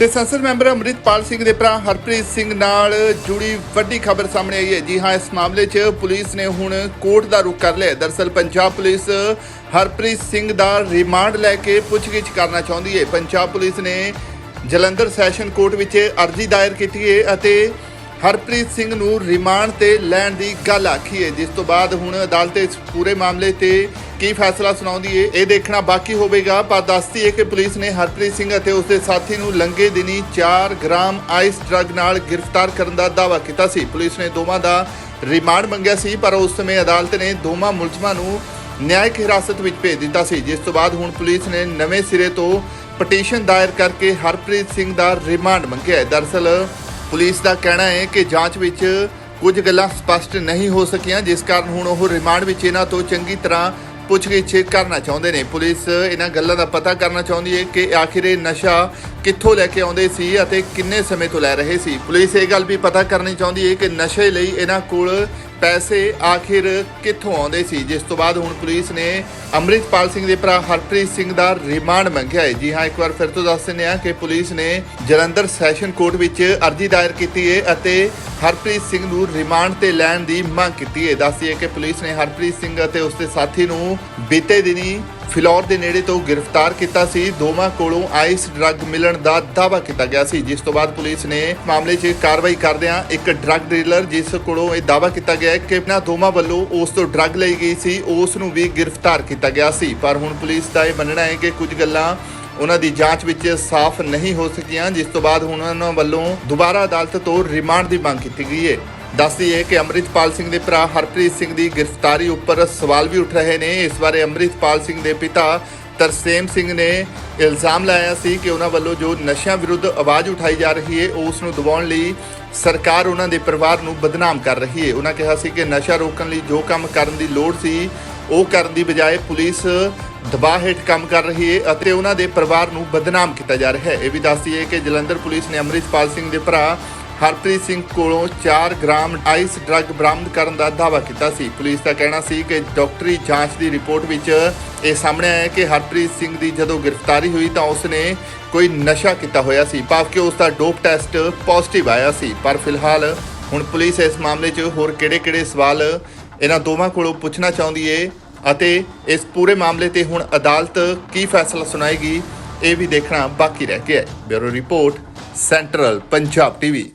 ਤੇ ਸੰਸਦ ਮੈਂਬਰ ਅੰਮ੍ਰਿਤਪਾਲ ਸਿੰਘ ਦੇ ਭਰਾ ਹਰਪ੍ਰੀਤ ਸਿੰਘ ਨਾਲ ਜੁੜੀ ਵੱਡੀ ਖਬਰ ਸਾਹਮਣੇ ਆਈ ਹੈ ਜੀ ਹਾਂ, ਇਸ ਮਾਮਲੇ 'ਚ ਪੁਲਿਸ ਨੇ ਹੁਣ ਕੋਰਟ ਦਾ ਰੁਖ ਕਰ ਲਿਆ ਹੈ। ਦਰਸਲ ਪੰਜਾਬ ਪੁਲਿਸ ਹਰਪ੍ਰੀਤ ਸਿੰਘ ਦਾ ਰਿਮਾਂਡ ਲੈ ਕੇ ਪੁੱਛਗਿੱਛ ਕਰਨਾ ਚਾਹੁੰਦੀ ਹੈ ਪੰਜਾਬ ਪੁਲਿਸ ਨੇ ਜਲੰਧਰ ਸੈਸ਼ਨ ਕੋਰਟ ਵਿੱਚ ਅਰਜ਼ੀ ਦਾਇਰ ਕੀਤੀ ਹੈ ਅਤੇ ਹਰਪ੍ਰੀਤ ਸਿੰਘ ਨੂੰ ਰਿਮਾਂਡ ਤੇ ਲੈਣ ਦੀ ਗੱਲ ਆਖੀ ਹੈ। ਜਿਸ ਤੋਂ ਬਾਅਦ ਹੁਣ ਅਦਾਲਤ ਇਸ ਪੂਰੇ ਮਾਮਲੇ ਤੇ ਕੀ ਫੈਸਲਾ ਸੁਣਾਉਂਦੀ ਹੈ, ਇਹ ਦੇਖਣਾ ਬਾਕੀ ਹੋਵੇਗਾ, ਪਰ ਦੱਸਦੀ ਹੈ ਕਿ ਪੁਲਿਸ ਨੇ ਹਰਪ੍ਰੀਤ ਸਿੰਘ ਅਤੇ ਉਸਦੇ ਸਾਥੀ ਨੂੰ ਲੰਗੇ ਦਿਨੀ 4 ਗ੍ਰਾਮ ਆਈਸ ਡਰੱਗ ਨਾਲ ਗ੍ਰਿਫਤਾਰ ਕਰਨ ਦਾ ਦਾਅਵਾ ਕੀਤਾ ਸੀ। ਪੁਲਿਸ ਨੇ ਦੋਵਾਂ ਦਾ ਰਿਮਾਂਡ ਮੰਗਿਆ ਸੀ, ਪਰ ਉਸ ਸਮੇਂ ਅਦਾਲਤ ਨੇ ਦੋਵਾਂ ਮੁਲਜ਼ਮਾਂ ਨੂੰ ਨਿਆਇਕ ਹਿਰਾਸਤ ਵਿੱਚ ਭੇਜ ਦਿੱਤਾ ਸੀ। ਜਿਸ ਤੋਂ ਬਾਅਦ ਹੁਣ ਪੁਲਿਸ ਨੇ ਨਵੇਂ ਸਿਰੇ ਤੋਂ ਪਟੀਸ਼ਨ ਦਾਇਰ ਕਰਕੇ ਹਰਪ੍ਰੀਤ ਸਿੰਘ ਦਾ ਰਿਮਾਂਡ ਮੰਗਿਆ ਹੈ। ਦਰਅਸਲ ਪੁਲਿਸ ਦਾ ਕਹਿਣਾ ਹੈ ਕਿ ਜਾਂਚ ਵਿੱਚ ਕੁਝ ਗੱਲਾਂ ਸਪਸ਼ਟ ਨਹੀਂ ਹੋ ਸਕੀਆਂ, ਜਿਸ ਕਾਰਨ ਹੁਣ ਉਹ ਰਿਮਾਂਡ ਵਿੱਚ ਇਹਨਾਂ ਤੋਂ ਚੰਗੀ ਤਰ੍ਹਾਂ ਪੁੱਛਗਿੱਛ ਕਰਨਾ ਚਾਹੁੰਦੇ ਨੇ। ਪੁਲਿਸ ਇਹਨਾਂ ਗੱਲਾਂ ਦਾ ਪਤਾ ਕਰਨਾ ਚਾਹੁੰਦੀ ਹੈ ਕਿ ਆਖਿਰ ਇਹ ਨਸ਼ਾ ਕਿੱਥੋਂ ਲੈ ਕੇ ਆਉਂਦੇ ਸੀ ਅਤੇ ਕਿੰਨੇ ਸਮੇਂ ਤੋਂ ਲੈ ਰਹੇ ਸੀ। ਪੁਲਿਸ ਇਹ ਗੱਲ ਵੀ ਪਤਾ ਕਰਨੀ ਚਾਹੁੰਦੀ ਹੈ ਕਿ ਨਸ਼ੇ ਲਈ ਇਹਨਾਂ ਕੋਲ ਪੈਸੇ ਆਖਿਰ ਕਿੱਥੋਂ ਆਉਂਦੇ ਸੀ। ਜਿਸ ਤੋਂ ਬਾਅਦ ਹੁਣ ਪੁਲਿਸ ਨੇ ਅੰਮ੍ਰਿਤਪਾਲ ਸਿੰਘ ਦੇ ਭਰਾ ਹਰਪ੍ਰੀਤ ਸਿੰਘ ਦਾ ਰਿਮਾਂਡ ਮੰਗਿਆ ਹੈ। ਜੀ ਹਾਂ, ਇੱਕ ਵਾਰ ਫਿਰ ਤੋਂ ਦੱਸ ਦਿੰਦੇ ਹਾਂ ਕਿ ਪੁਲਿਸ ਨੇ ਜਲੰਧਰ ਸੈਸ਼ਨ ਕੋਰਟ ਵਿੱਚ ਅਰਜ਼ੀ ਦਾਇਰ ਕੀਤੀ ਹੈ ਅਤੇ ਹਰਪ੍ਰੀਤ ਸਿੰਘ ਨੂੰ ਰਿਮਾਂਡ ਤੇ ਲੈਣ ਦੀ ਮੰਗ ਕੀਤੀ ਹੈ। ਦੱਸਦੀ ਹੈ ਕਿ ਪੁਲਿਸ ਨੇ ਹਰਪ੍ਰੀਤ ਸਿੰਘ ਅਤੇ ਉਸਦੇ ਸਾਥੀ ਨੂੰ ਬੀਤੇ ਦਿਨੀ ਫਿਲੌਰ ਦੇ ਨੇੜੇ ਤੋਂ ਗ੍ਰਿਫਤਾਰ ਕੀਤਾ ਸੀ। ਦੋਵਾਂ ਕੋਲੋਂ ਆਈਸ ਡਰੱਗ ਮਿਲਣ ਦਾ ਦਾਅਵਾ ਕੀਤਾ ਗਿਆ ਸੀ। ਜਿਸ ਤੋਂ ਬਾਅਦ ਪੁਲਿਸ ਨੇ ਮਾਮਲੇ 'ਚ ਕਾਰਵਾਈ ਕਰਦਿਆਂ ਇੱਕ ਡਰੱਗ ਡੀਲਰ, ਜਿਸ ਕੋਲੋਂ ਇਹ ਦਾਅਵਾ ਕੀਤਾ ਗਿਆ ਕਿ ਇਹਨਾਂ ਦੋਵਾਂ ਵੱਲੋਂ ਉਸ ਤੋਂ ਡਰੱਗ ਲਈ ਗਈ ਸੀ, ਉਸ ਨੂੰ ਵੀ ਗ੍ਰਿਫਤਾਰ ਕੀਤਾ ਗਿਆ ਸੀ। ਪਰ ਹੁਣ ਪੁਲਿਸ ਦਾ ਇਹ ਮੰਨਣਾ ਹੈ ਕਿ ਕੁਝ ਗੱਲਾਂ ਉਹਨਾਂ ਦੀ ਜਾਂਚ ਵਿੱਚ ਸਾਫ਼ ਨਹੀਂ ਹੋ ਸਕੀਆਂ, ਜਿਸ ਤੋਂ ਬਾਅਦ ਹੁਣ ਉਹਨਾਂ ਵੱਲੋਂ ਦੁਬਾਰਾ ਅਦਾਲਤ ਤੋਂ ਰਿਮਾਂਡ ਦੀ ਮੰਗ ਕੀਤੀ ਗਈ ਹੈ। ਦੱਸਦੀ ਹੈ ਕਿ ਅੰਮ੍ਰਿਤਪਾਲ ਸਿੰਘ ਦੇ ਭਰਾ ਹਰਪ੍ਰੀਤ ਸਿੰਘ ਦੀ ਗ੍ਰਿਫਤਾਰੀ ਉੱਪਰ ਸਵਾਲ ਵੀ ਉੱਠ ਰਹੇ ਨੇ। ਇਸ ਬਾਰੇ ਅੰਮ੍ਰਿਤਪਾਲ ਸਿੰਘ ਦੇ ਪਿਤਾ ਤਰਸੇਮ ਸਿੰਘ ਨੇ ਇਲਜ਼ਾਮ ਲਾਇਆ ਸੀ ਕਿ ਉਹਨਾਂ ਵੱਲੋਂ ਜੋ ਨਸ਼ਿਆਂ ਵਿਰੁੱਧ ਆਵਾਜ਼ ਉਠਾਈ ਜਾ ਰਹੀ ਹੈ ਉਸ ਨੂੰ ਦਬਾਉਣ ਲਈ ਸਰਕਾਰ ਉਹਨਾਂ ਦੇ ਪਰਿਵਾਰ ਨੂੰ ਬਦਨਾਮ ਕਰ ਰਹੀ ਹੈ। ਉਹਨਾਂ ਕਿਹਾ ਸੀ ਕਿ ਨਸ਼ਾ ਰੋਕਣ ਲਈ ਜੋ ਕੰਮ ਕਰਨ ਦੀ ਲੋੜ ਸੀ, ਉਹ ਕਰਨ ਦੀ ਬਜਾਏ ਪੁਲਿਸ ਦਬਾਅ ਹੇਠ ਕੰਮ ਕਰ ਰਹੀ ਹੈ ਅਤੇ ਉਹਨਾਂ ਦੇ ਪਰਿਵਾਰ ਨੂੰ ਬਦਨਾਮ ਕੀਤਾ ਜਾ ਰਿਹਾ ਹੈ। ਇਹ ਵੀ ਦੱਸਦੀ ਹੈ ਕਿ ਜਲੰਧਰ ਪੁਲਿਸ ਨੇ ਅੰਮ੍ਰਿਤਪਾਲ ਸਿੰਘ ਦੇ ਭਰਾ ਹਰਪ੍ਰੀਤ ਸਿੰਘ ਕੋਲੋਂ 4 ਗ੍ਰਾਮ ਆਈਸ ਡਰੱਗ ਬਰਾਮਦ ਕਰਨ ਦਾ ਦਾਅਵਾ ਕੀਤਾ ਸੀ। ਪੁਲਿਸ ਦਾ ਕਹਿਣਾ ਸੀ ਕਿ ਡਾਕਟਰੀ ਜਾਂਚ ਦੀ ਰਿਪੋਰਟ ਵਿੱਚ ਇਹ ਸਾਹਮਣੇ ਆਇਆ ਕਿ ਹਰਪ੍ਰੀਤ ਸਿੰਘ ਦੀ ਜਦੋਂ ਗ੍ਰਿਫਤਾਰੀ ਹੋਈ ਤਾਂ ਉਸਨੇ ਕੋਈ ਨਸ਼ਾ ਕੀਤਾ ਹੋਇਆ ਸੀ, ਭਾਵ ਕਿ ਉਸ ਦਾ ਡੋਪ ਟੈਸਟ ਪੋਜ਼ਿਟਿਵ ਆਇਆ ਸੀ। ਪਰ ਫਿਲਹਾਲ ਹੁਣ ਪੁਲਿਸ ਇਸ ਮਾਮਲੇ 'ਚ ਹੋਰ ਕਿਹੜੇ-ਕਿਹੜੇ ਸਵਾਲ ਇਹਨਾਂ ਦੋਵਾਂ ਕੋਲੋਂ ਪੁੱਛਣਾ ਚਾਹੁੰਦੀ ਏ ਅਤੇ ਇਸ ਪੂਰੇ ਮਾਮਲੇ ਤੇ ਹੁਣ ਅਦਾਲਤ ਕੀ ਫੈਸਲਾ ਸੁਣਾਏਗੀ, ਇਹ ਵੀ ਦੇਖਣਾ ਬਾਕੀ ਰਹਿ ਗਿਆ ਹੈ। Bureau report, central Punjab TV.